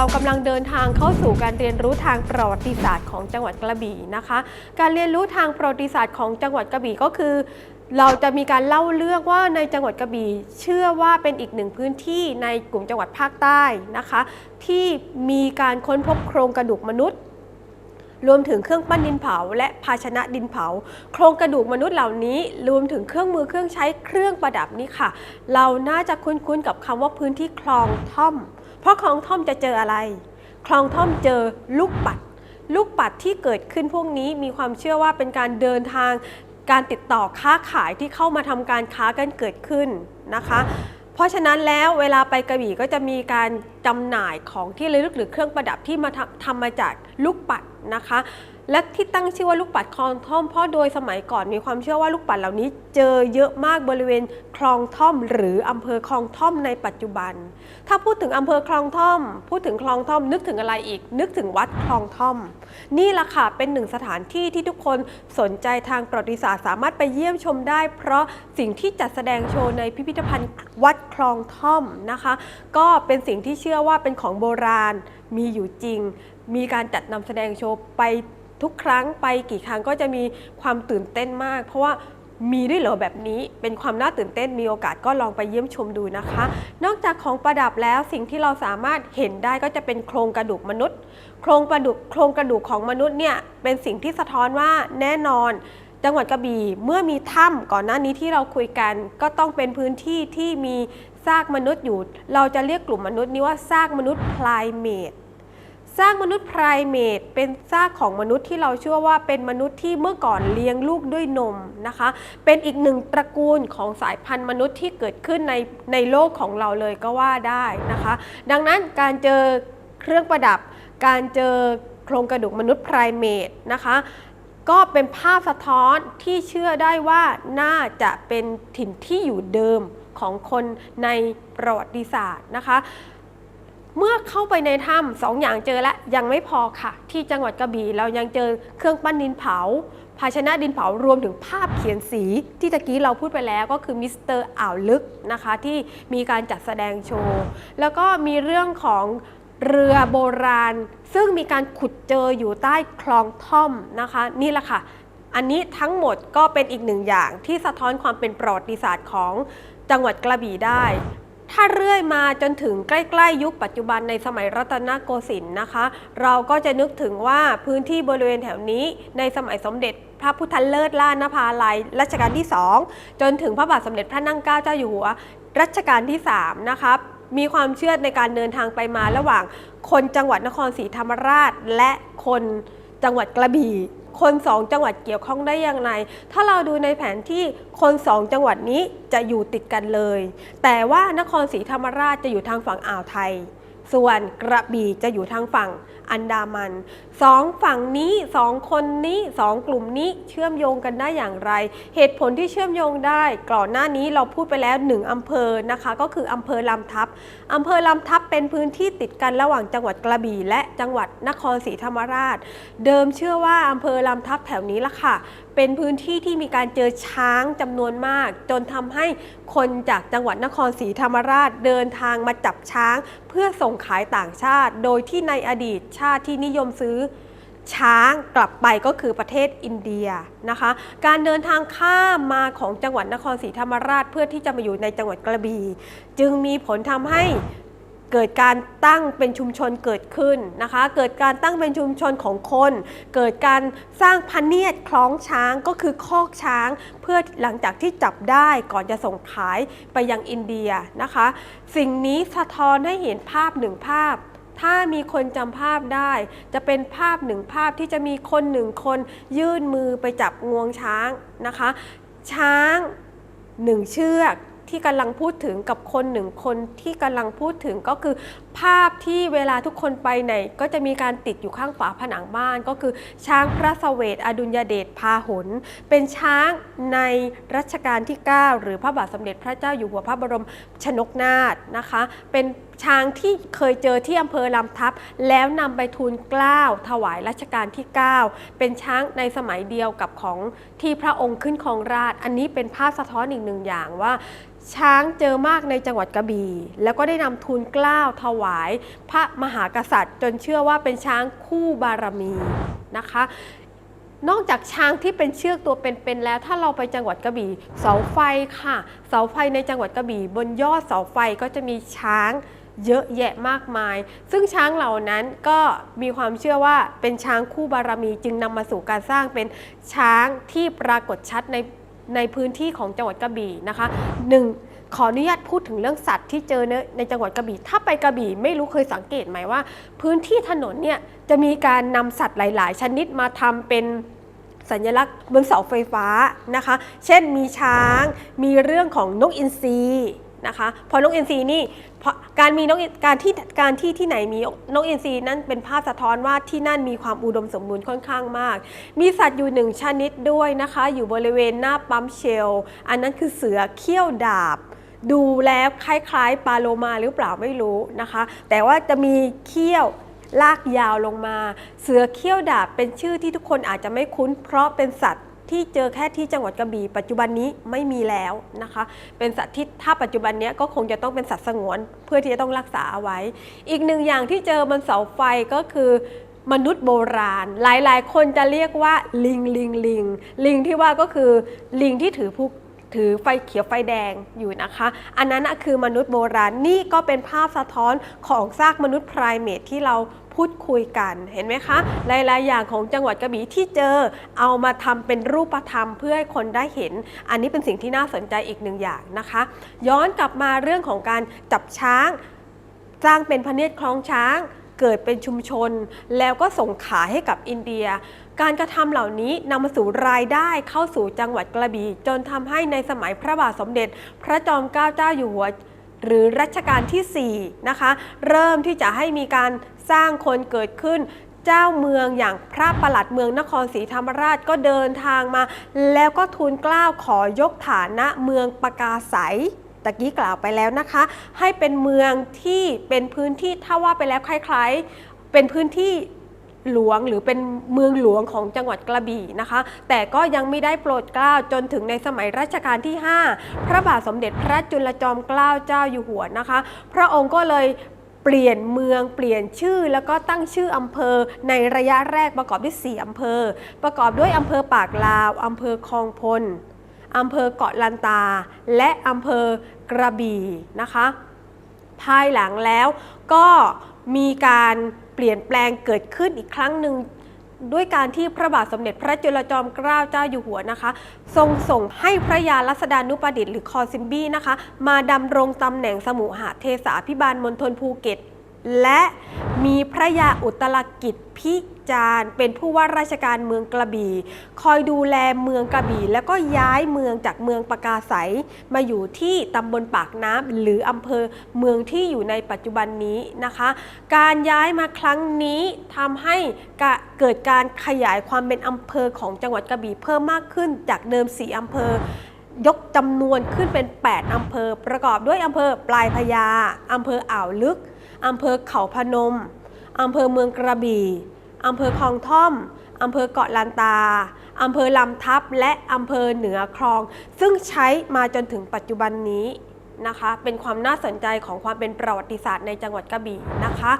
เรากำลังเดินทางเข้าสู่การเรียนรู้ทางประวัติศาสตร์ของจังหวัดกระบี่นะคะ การเรียนรู้ทางประวัติศาสตร์ของจังหวัดกระบี่ก็คือ เราจะมีการเล่าเรื่องว่าในจังหวัดกระบี่เชื่อว่าเป็นอีกหนึ่งพื้นที่ในกลุ่มจังหวัดภาคใต้นะคะ ที่มีการค้นพบโครงกระดูกมนุษย์รวมถึงเครื่องปั้นดินเผา และภาชนะดินเผา โครงกระดูกมนุษย์เหล่านี้ รวมถึงเครื่องมือเครื่องใช้เครื่องประดับนี้ค่ะ เราน่าจะคุ้นๆกับคำว่าพื้นที่คลองท่อม เพราะคลองท่อมจะเจออะไร คลองท่อมเจอลูกปัด ลูกปัดที่เกิดขึ้นพวกนี้มีความเชื่อว่าเป็นการเดินทางการติดต่อค้าขายที่เข้ามาทำการค้ากันเกิดขึ้นนะคะ เพราะฉะนั้นแล้วเวลาไปกระบี่ก็จะมีการจำหน่ายของที่ระลึกหรือเครื่องประดับที่มาทำทำมาจากลูกปัดนะคะ และที่ตั้งชื่อว่าลูกปัดคลองท่อมเพราะโดยสมัยก่อนมีความเชื่อว่าลูกปัดเหล่านี้เจอเยอะมากบริเวณคลองท่อม หรืออำเภอคลองท่อมในปัจจุบัน ถ้าพูดถึงอำเภอคลองท่อม พูดถึงคลองท่อม นึกถึงอะไรอีก นึกถึงวัดคลองท่อม นี่ละค่ะเป็นหนึ่งสถานที่ที่ทุกคนสนใจทางประวัติศาสตร์สามารถไปเยี่ยมชมได้ เพราะสิ่งที่จัดแสดงโชว์ในพิพิธภัณฑ์วัดคลองท่อมนะคะ ก็เป็นสิ่งที่เชื่อว่าเป็นของโบราณมีอยู่จริง มีการจัดนำแสดงโชว์ไป ทุกครั้งไปกี่ครั้งก็จะมีความตื่นเต้นมาก เพราะว่ามีด้วยเหรอแบบนี้เป็นความน่าตื่นเต้นมีโอกาสก็ลองไปเยี่ยมชมดูนะคะ นอกจากของประดับแล้วสิ่งที่เราสามารถเห็นได้ก็จะเป็นโครงกระดูกมนุษย์ โครงกระดูกโครงกระดูกของมนุษย์เนี่ยเป็นสิ่งที่สะท้อนว่าแน่นอน จังหวัดกระบี่เมื่อมีถ้ำก่อนหน้านี้ที่เราคุยกัน ก็ต้องเป็นพื้นที่ที่มีซากมนุษย์อยู่ เราจะเรียกกลุ่มมนุษย์นี้ว่าซากมนุษย์พลายเมด ซากมนุษย์ไพรเมตเป็นซากของมนุษย์ที่เราเชื่อว่าเป็นมนุษย์ที่เมื่อก่อนเลี้ยงลูกด้วยนมนะคะ เป็นอีกหนึ่งตระกูลของสายพันธุ์มนุษย์ที่เกิดขึ้นในในโลกของเราเลยก็ว่าได้นะคะ ดังนั้นการเจอเครื่องประดับ การเจอโครงกระดูกมนุษย์ไพรเมตนะคะก็เป็นภาพสะท้อนที่เชื่อได้ว่าน่าจะเป็นถิ่นที่อยู่เดิมของคนในประวัติศาสตร์นะคะ เมื่อเข้าไปในถ้ำสองอย่างเจอแล้วยังไม่พอค่ะ ที่จังหวัดกระบี่เรายังเจอเครื่องปั้นดินเผา ภาชนะดินเผารวมถึงภาพเขียนสี ที่ตะกี้เราพูดไปแล้วก็คือมิสเตอร์อ่าวลึกนะคะ ที่มีการจัดแสดงโชว์ แล้วก็มีเรื่องของเรือโบราณ ซึ่งมีการขุดเจออยู่ใต้คลองท่อมนะคะ นี่แหละค่ะ อันนี้ทั้งหมดก็เป็นอีกหนึ่งอย่างที่สะท้อนความเป็นประวัติศาสตร์ของจังหวัดกระบี่ได้ ถ้าเรื่อยมาจนถึงใกล้ ๆ ยุคปัจจุบันในสมัยรัตนโกสินทร์นะคะ เราก็จะนึกถึงว่าพื้นที่บริเวณแถวนี้ในสมัยสมเด็จพระพุทธเลิศล่านภาลัยรัชกาลที่ 2 จนถึงพระบาทสมเด็จพระนั่งเกล้าเจ้าอยู่หัวรัชกาลที่ 3 นะคะมีความเชื่อในการเดินทางไปมาระหว่างคนจังหวัดนครศรีธรรมราช และคนจังหวัดกระบี่ คนสองจังหวัดเกี่ยวข้องได้อย่างไร ถ้าเราดูในแผนที่คนสองจังหวัดนี้จะอยู่ติดกันเลย แต่ว่านครศรีธรรมราชจะอยู่ทางฝั่งอ่าวไทย ส่วนกระบี่จะอยู่ทางฝั่งอันดามันสองฝั่งนี้สองคนนี้สองกลุ่มนี้เชื่อมโยงกันได้อย่างไร เหตุผลที่เชื่อมโยงได้ก่อนหน้านี้เราพูดไปแล้วหนึ่งอำเภอนะคะ ก็คืออำเภอลำทับอำเภอลำทับเป็นพื้นที่ติดกันระหว่างจังหวัดกระบี่และจังหวัดนครศรีธรรมราช เดิมเชื่อว่าอำเภอลำทับแถวนี้ละค่ะ เป็นพื้นที่ที่มีการเจอช้างจำนวนมาก จนทำให้คนจากจังหวัดนครศรีธรรมราชเดินทางมาจับช้าง เพื่อส่งขายต่างชาติ โดยที่ในอดีตชาติที่นิยมซื้อช้างกลับไปก็คือประเทศอินเดียนะคะ การเดินทางข้ามมาของจังหวัดนครศรีธรรมราช เพื่อที่จะมาอยู่ในจังหวัดกระบี่จึงมีผลทำให้ เกิดการตั้งเป็นชุมชนเกิดขึ้นนะคะ เกิดการตั้งเป็นชุมชนของคน เกิดการสร้างพันเนียดคล้องช้างก็คือคอกช้าง เพื่อหลังจากที่จับได้ก่อนจะส่งขายไปยังอินเดียนะคะ สิ่งนี้สะท้อนให้เห็นภาพหนึ่งภาพถ้ามีคนจำภาพได้ จะเป็นภาพหนึ่งภาพที่จะมีคนหนึ่งคนยื่นมือไปจับงวงช้างนะคะ ช้างหนึ่งเชือก ที่กำลังพูดถึงกับคนหนึ่งคนที่กำลังพูดถึงก็คือ ภาพที่เวลาทุกคนไปไหน ก็จะมีการติดอยู่ข้างฝาผนังบ้าน ก็คือช้างพระเสวตอดุลยเดชพาหน เป็นช้างในรัชกาลที่ 9 หรือพระบาทสมเด็จพระเจ้าอยู่หัวพระบรมชนกนาถนะคะ เป็น ช้างที่เคยเจอที่อำเภอลำทับ แล้วนำไปทูลเกล้าถวายรัชกาลที่ 9 เป็นช้างในสมัยเดียวกับของที่พระองค์ขึ้นครองราช อันนี้เป็นภาพสะท้อนอีกหนึ่งอย่างว่า ช้างเจอมากในจังหวัดกระบี่แล้วก็ได้นำทูลเกล้าถวาย พระมหากษัตริย์ จนเชื่อว่าเป็นช้างคู่บารมีนะคะนอกจากช้างที่เป็นเชือกตัวเป็นๆแล้ว ถ้าเราไปจังหวัดกระบี่เสาไฟค่ะ เสาไฟในจังหวัดกระบี่บนยอดเสาไฟก็จะมีช้าง เยอะแยะมากมาย ซึ่งช้างเหล่านั้นก็มีความเชื่อว่าเป็นช้างคู่บารมีจึงนำมาสู่การสร้างเป็นช้างที่ปรากฏชัดในในพื้นที่ของจังหวัดกระบี่นะคะหนึ่งขออนุญาตพูดถึงเรื่องสัตว์ที่เจอในจังหวัดกระบี่ ถ้าไปกระบี่ไม่รู้เคยสังเกตไหมว่า พื้นที่ถนนเนี่ยจะมีการนำสัตว์หลาย ๆ ชนิดมาทำเป็นสัญลักษณ์บนเสาไฟฟ้านะคะ เช่นมีช้าง มีเรื่องของนกอินทรีนะคะ พอนกอินทรีนี่เพราะ การมีนกการที่การที่ที่ไหนมีนกอินทรีนั่นเป็นภาพสะท้อนว่าที่นั่นมีความอุดมสมบูรณ์ค่อนข้างมาก มีสัตว์อยู่หนึ่งชนิดด้วยนะคะ อยู่บริเวณหน้าปั๊มเชล อันนั้นคือเสือเขี้ยวดาบ ดูแล้วคล้ายๆปลาโลมาหรือเปล่าไม่รู้นะคะ แต่ว่าจะมีเขี้ยวลากยาวลงมา เสือเขี้ยวดาบเป็นชื่อที่ทุกคนอาจจะไม่คุ้น เพราะเป็นสัตว์ ที่เจอแค่ที่จังหวัดกระบี่ปัจจุบันนี้ไม่มีแล้วนะคะ เป็นสัตว์ที่ถ้าปัจจุบันนี้ก็คงจะต้องเป็นสัตว์สงวน เพื่อที่จะต้องรักษาเอาไว้ อีกหนึ่งอย่างที่เจอบนเสาไฟก็คือมนุษย์โบราณ หลายๆ คนจะเรียกว่าลิงลิงลิง ลิงที่ว่าก็คือลิงที่ถือผู้ถือไฟเขียวไฟแดงอยู่นะคะ อันนั้นน่ะคือมนุษย์โบราณนี่ก็เป็นภาพสะท้อนของซากมนุษย์ไพรเมทที่เรา พูดคุยกันเห็นไหมคะหลายๆอย่างของจังหวัดกระบี่ที่เจอเอามาทำเป็นรูปธรรมเพื่อให้คนได้เห็น อันนี้เป็นสิ่งที่น่าสนใจอีกหนึ่งอย่างนะคะ ย้อนกลับมาเรื่องของการจับช้างสร้างเป็นพเนียดคลองช้างเกิดเป็นชุมชน แล้วก็ส่งขายให้กับอินเดีย การกระทำเหล่านี้นำมาสู่รายได้เข้าสู่จังหวัดกระบี่จนทำให้ในสมัยพระบาทสมเด็จ พระจอมเกล้าเจ้าอยู่หัว หรือรัชกาลที่ 4 นะคะ เริ่มที่จะให้มีการสร้างคนเกิดขึ้นเจ้าเมืองอย่างพระประหลัดเมืองนครศรีธรรมราชก็เดินทางมา แล้วก็ทูลกล้าวขอยกฐานะเมืองปากาไสตะกี้กล่าวไปแล้วนะคะ ให้เป็นเมืองที่เป็นพื้นที่ถ้าว่าไปแล้วคล้ายๆ เป็นพื้นที่ หลวงหรือเป็นเมืองหลวงของจังหวัดกระบี่นะคะ แต่ก็ยังไม่ได้โปรดเกล้าจนถึงในสมัยรัชกาลที่ 5 พระบาทสมเด็จพระจุลจอมเกล้าเจ้าอยู่หัวนะคะ พระองค์ก็เลยเปลี่ยนเมืองเปลี่ยนชื่อแล้วก็ตั้งชื่ออำเภอในระยะแรกประกอบด้วย 4อำเภอ ประกอบด้วยอำเภอปากลาวอำเภอคลองพลอำเภอเกาะลันตา และอำเภอกระบี่นะคะ ภายหลังแล้วก็มีการ เปลี่ยนแปลงเกิดขึ้นอีกครั้งหนึ่งด้วยการที่พระบาทสมเด็จพระจุลจอมเกล้าเจ้าอยู่หัวนะคะ ทรงส่งให้พระยาลัษดานุประดิษฐ์หรือคอซิมบี้นะคะ มาดำรงตำแหน่งสมุหเทศาพิบาลมณฑลภูเก็ต และมีพระยาอุตรกิจพิจาร์เป็นผู้ว่าราชการเมืองกระบี่ คอยดูแลเมืองกระบี่ แล้วก็ย้ายเมืองจากเมืองปากาไสมาอยู่ที่ตำบลปากน้ำหรืออำเภอเมืองที่อยู่ในปัจจุบันนี้นะคะ การย้ายมาครั้งนี้ทำให้เกิดการขยายความเป็นอำเภอของจังหวัดกระบี่เพิ่มมากขึ้นจากเดิม4อำเภอยกจำนวนขึ้นเป็น 8อำเภอ ประกอบด้วยอำเภอปลายพญาอำเภออ่าวลึก อำเภอเขาพนม อำเภอเมืองกระบี่ อำเภอคลองท่อม อำเภอเกาะลันตา อำเภอลำทับ และอำเภอเหนือคลอง ซึ่งใช้มาจนถึงปัจจุบันนี้นะคะ เป็นความน่าสนใจของความเป็นประวัติศาสตร์ในจังหวัดกระบี่นะคะ